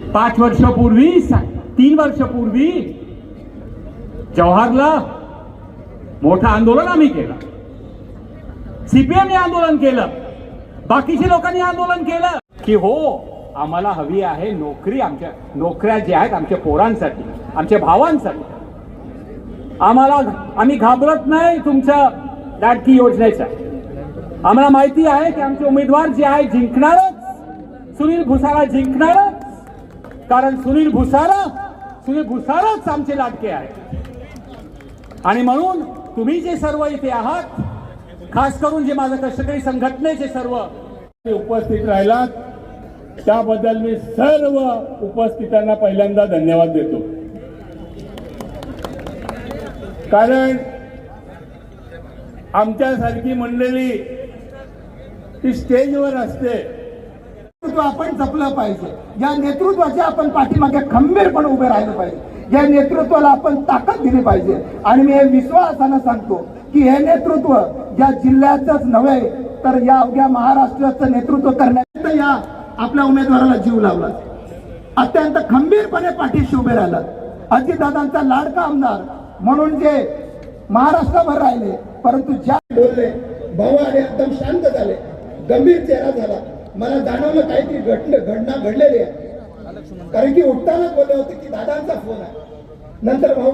पाच वर्षापूर्वी तीन वर्षापूर्वी जवाहरला मोठं आंदोलन आम्ही केलं. सीपीएमने आंदोलन केलं. बाकीच्या लोकांनी आंदोलन केलं. की हो आम्हाला हवी आहे नोकरी आमच्या नोकऱ्या ज्या आहेत आमच्या पोरांसाठी आमच्या भावांसाठी. आम्हाला आम्ही घाबरत नाही तुमच्या लाडकी योजनेचा. आम्हाला माहिती आहे की आमचे उमेदवार जे आहे जिंकणारच. सुनील भुसारा जिंकणारच. कारण सुनील भुसारा सुनील भुसाराच आमचे लाडके आहे आणि म्हणून तुम्ही जे सर्व इथे आहात खास करून जे माझं कष्टकरी संघटनेचे सर्व उपस्थित राहिलात त्याबद्दल मी सर्व उपस्थितांना पहिल्यांदा धन्यवाद देतो. कारण आमच्यासारखी मंडळी ती स्टेजवर असते. नेतृत्व आपण जपलं पाहिजे या नेतृत्वाच्या आपण पाठीमागे खंबीरपणे उभे राहिलं पाहिजे. या नेतृत्वाला आपण ताकद दिली पाहिजे. आणि मी हे विश्वासानं सांगतो की हे नेतृत्व या जिल्ह्याचंच नव्हे तर या अवघ्या महाराष्ट्राचं नेतृत्व करण्यात या आपल्या उमेदवाराला जीव लावला. अत्यंत खंबीरपणे पाठीशी उभे राहिलात. अजितदादांचा लाडका आमदार म्हणून जे महाराष्ट्रभर राहिले परंतु ज्या बोलले भाऊ आले एकदम शांत झाले गंभीर चेहरा झाला. मला जाणवलं काहीतरी घडलं घटना घडलेली आहे. कारण की उठताना बोलले होते की दादांचा फोन आहे. नंतर भाऊ